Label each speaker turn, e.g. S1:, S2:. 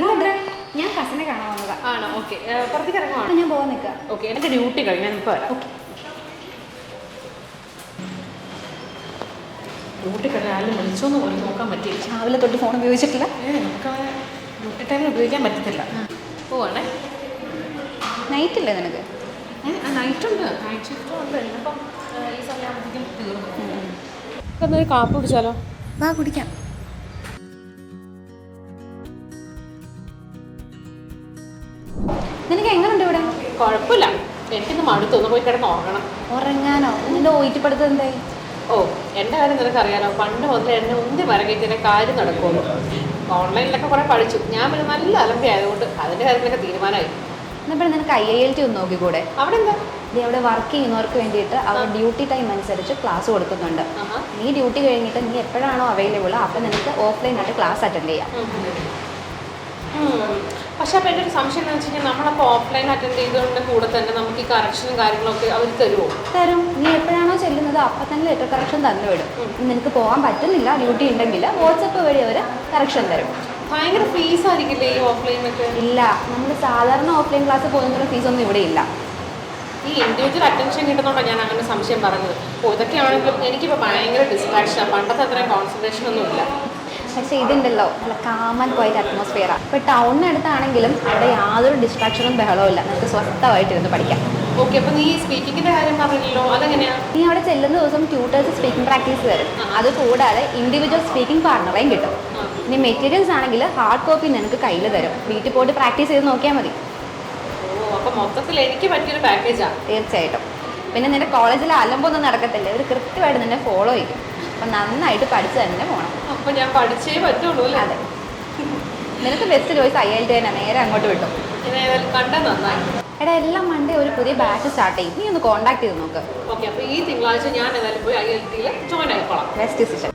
S1: ഇരുന്നോ
S2: ഞാൻ
S1: കസിനെ കാണാൻ വന്നതാ.
S2: ആണോ? ഓക്കെ. പുറത്തേക്ക് ഇറങ്ങുവാണ്?
S1: ഞാൻ പോകാൻ നിൽക്കുക
S2: ഓക്കെ എനിക്ക് ഡ്യൂട്ടി കഴിഞ്ഞ് ഞാൻ ഇപ്പോൾ വരാം. ഡ്യൂട്ടി കഴിഞ്ഞ ആരും വിളിച്ചോന്ന് പോലും നോക്കാൻ പറ്റില്ല
S1: രാവിലെ തൊട്ട് ഫോൺ ഉപയോഗിച്ചിട്ടില്ല?
S2: നമുക്കങ്ങനെ ഡ്യൂട്ടി ടൈമിൽ ഉപയോഗിക്കാൻ പറ്റത്തില്ല. പോവാണേ.
S1: നൈറ്റ് ഇല്ലേ നിനക്ക്?
S2: നൈറ്റ് ഉണ്ട്. നൈറ്റ് ഷിഫ്റ്റും ഉണ്ട്. ഇന്നിപ്പം ഈ സമയമാകുമ്പോഴത്തേക്കും തീർന്നു. എന്നാൽ കാപ്പി കുടിച്ചാലോ?
S1: വാ കുടിക്കാം. നിനക്ക് എങ്ങനെയുണ്ട് ഇവിടെ?
S2: കുഴപ്പമില്ല എനിക്കിന്ന് മടുത്തു. ഒന്ന് പോയി കിടന്ന് ഉറങ്ങണം.
S1: ഉറങ്ങാനോ? നിന്റെ ഓയിറ്റപ്പെടുത്തത് എന്തായി?
S2: ഓ എന്റെ കാര്യം നിനക്കറിയാലോ. പണ്ട് മുതൽ എന്നെ ഉന്തി മരകേറ്റിനെ കാര്യം നടക്കുള്ളൂ. ഓൺലൈനിലൊക്കെ കുറേ പഠിച്ചു. ഞാൻ പിന്നെ നല്ല അലമ്പി ആയതുകൊണ്ട് അതിന്റെ കാര്യത്തിലൊക്കെ തീരുമാനമായി.
S1: എന്നാൽ നിനക്ക് ഐ ഐ എൽ ടി ഒന്ന് നോക്കിക്കൂടെ?
S2: അവിടെ എന്താ
S1: നീ അവിടെ വർക്ക് ചെയ്യുന്നവർക്ക് വേണ്ടിയിട്ട് അവർ ഡ്യൂട്ടി ടൈം അനുസരിച്ച് ക്ലാസ് കൊടുക്കുന്നുണ്ട്. നീ ഡ്യൂട്ടി കഴിഞ്ഞിട്ട് നീ എപ്പോഴാണോ അവൈലബിൾ അപ്പം നിനക്ക് ഓഫ്ലൈൻ ആയിട്ട് ക്ലാസ് അറ്റൻഡ് ചെയ്യാം.
S2: പക്ഷെ അപ്പം എന്റെ ഒരു സംശയം എന്ന് വെച്ച് കഴിഞ്ഞാൽ നമ്മളപ്പോൾ ഓഫ്ലൈൻ അറ്റൻഡ് ചെയ്തതുകൊണ്ട് കൂടെ തന്നെ നമുക്ക് ഈ കറക്ഷനും കാര്യങ്ങളൊക്കെ അവർ തരുമോ
S1: തരും. നീ എപ്പോഴാണോ ചെല്ലുന്നത് അപ്പം തന്നെ ലെറ്റർ കറക്ഷൻ തന്നു വിടും. നിനക്ക് പോകാൻ പറ്റുന്നില്ല ഡ്യൂട്ടി ഉണ്ടെങ്കിൽ വാട്സപ്പ് വഴി അവർ കറക്ഷൻ തരും.
S2: ഭയങ്കര ഫീസ് ആയിരിക്കില്ലേ ഈ ഓഫ്ലൈനൊക്കെ
S1: ഇല്ല. നമ്മൾ സാധാരണ ഓഫ്ലൈൻ ക്ലാസ് പോകുന്ന ഫീസൊന്നും ഇവിടെ ഇല്ല.
S2: ഈ ഇൻഡിവിജ്വൽ അറ്റൻഷൻ കിട്ടുന്നതുകൊണ്ടാണ് ഞാൻ അങ്ങനെ സംശയം പറഞ്ഞത്. ഇതൊക്കെയാണെങ്കിലും എനിക്കിപ്പോൾ ഭയങ്കര ഡിസ്ട്രാക്ഷനാണ് പണ്ടത്തെ അത്രയും കോൺസെൻട്രേഷൻ ഒന്നും ഇല്ല.
S1: പക്ഷേ ഇതുണ്ടല്ലോ നല്ല കാമൻ പോയൊരു അറ്റ്മോസ്ഫിയറാണ് ഇപ്പോൾ ടൗണിനടുത്താണെങ്കിലും അവിടെ യാതൊരു ഡിസ്ട്രാക്ഷനും ബഹളവും ഇല്ല. നമുക്ക് സ്വസ്ഥമായിട്ടിരുന്ന് പഠിക്കാം.
S2: ഓക്കെ അപ്പോൾ നീ സ്പീക്കിങ്ങിന്റെ കാര്യം പറഞ്ഞില്ലല്ലോ. അതെങ്ങനെയാണ്
S1: നീ അവിടെ ചെല്ലുന്ന ദിവസം ട്യൂട്ടേഴ്സ് സ്പീക്കിംഗ് പ്രാക്ടീസ് തരും. അത് കൂടാതെ ഇൻഡിവിജ്വൽ സ്പീക്കിംഗ് പാർട്ണറേയും കിട്ടും. ഇനി മെറ്റീരിയൽസ് ആണെങ്കിൽ ഹാർഡ് കോപ്പി നിനക്ക് കയ്യിൽ തരും. വീട്ടിൽ പോയിട്ട് പ്രാക്ടീസ് ചെയ്ത് നോക്കിയാൽ മതി.
S2: അപ്പോൾ മൊത്തത്തിൽ എനിക്ക് പറ്റിയൊരു പാക്കേജാണ്
S1: തീർച്ചയായിട്ടും. പിന്നെ നിന്റെ കോളേജിൽ അലമ്പൊന്നും നടക്കത്തില്ല. ഇവർ കൃത്യമായിട്ട് നിന്നെ ഫോളോ ചെയ്യും. അപ്പം നന്നായിട്ട് പഠിച്ച് തന്നെ പോകണം
S2: അപ്പോൾ ഞാൻ പഠിച്ചേ പറ്റുള്ളൂ അല്ലേ?
S1: നിനക്ക് best choice I L T തന്നെ. നേരെ അങ്ങോട്ട് വിട്ടു.
S2: കണ്ട നന്നായി.
S1: എടാ എല്ലാം മണ്ടേ ഒരു പുതിയ ബാച്ച് സ്റ്റാർട്ട് ചെയ്യും. നീ ഒന്ന് കോൺടാക്ട് ചെയ്ത് നോക്ക്.
S2: ഓക്കെ അപ്പൊ ഈ തിങ്കളാഴ്ച ഞാൻ ഏതായാലും പോയി ഐ എൽ ടിയിൽ ജോയിൻ ആയിക്കോളാം.
S1: Best decision